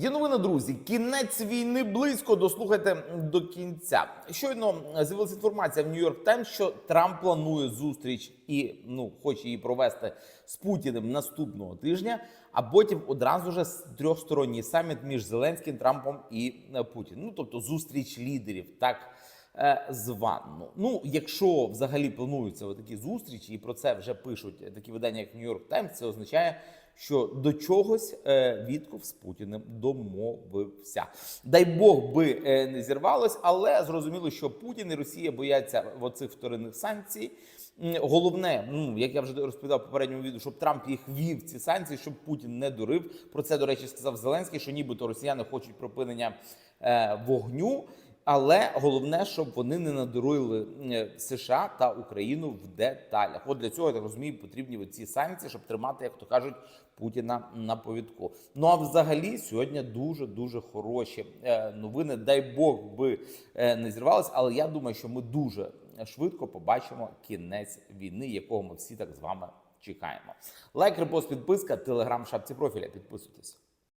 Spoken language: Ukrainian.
Є новина, друзі. Кінець війни близько. Дослухайте до кінця. Щойно з'явилася інформація в Нью-Йорк Таймс, що Трамп планує зустріч і ну хоче її провести з Путіним наступного тижня. А потім одразу ж трьохсторонній саміт між Зеленським, Трампом і е, Путіним. Ну тобто зустріч лідерів, так е, звану. Ну, якщо взагалі плануються такі зустрічі, і про це вже пишуть такі видання, як Нью-Йорк Таймс, це означає, що до чогось е, Вітков з Путіним домовився. Дай Бог би е, не зірвалось, але зрозуміло, що Путін і Росія бояться оцих вторинних санкцій. Головне, ну як я вже розповідав попередньому відео, щоб Трамп їх вів ці санкції, щоб Путін не дурив. Про це до речі сказав Зеленський, що нібито росіяни хочуть припинення е, вогню. Але головне, щоб вони не надурили е, США та Україну в деталях. От для цього я так розумію, потрібні ці санкції, щоб тримати, як то кажуть, Путіна на повідку. Ну а взагалі сьогодні дуже дуже хороші е, новини. Дай Бог би е, не зірвалися, але я думаю, що ми дуже швидко побачимо кінець війни, якого ми всі так з вами чекаємо. Лайк, репост, підписка, телеграм, шапці профіля. Підписуйтесь.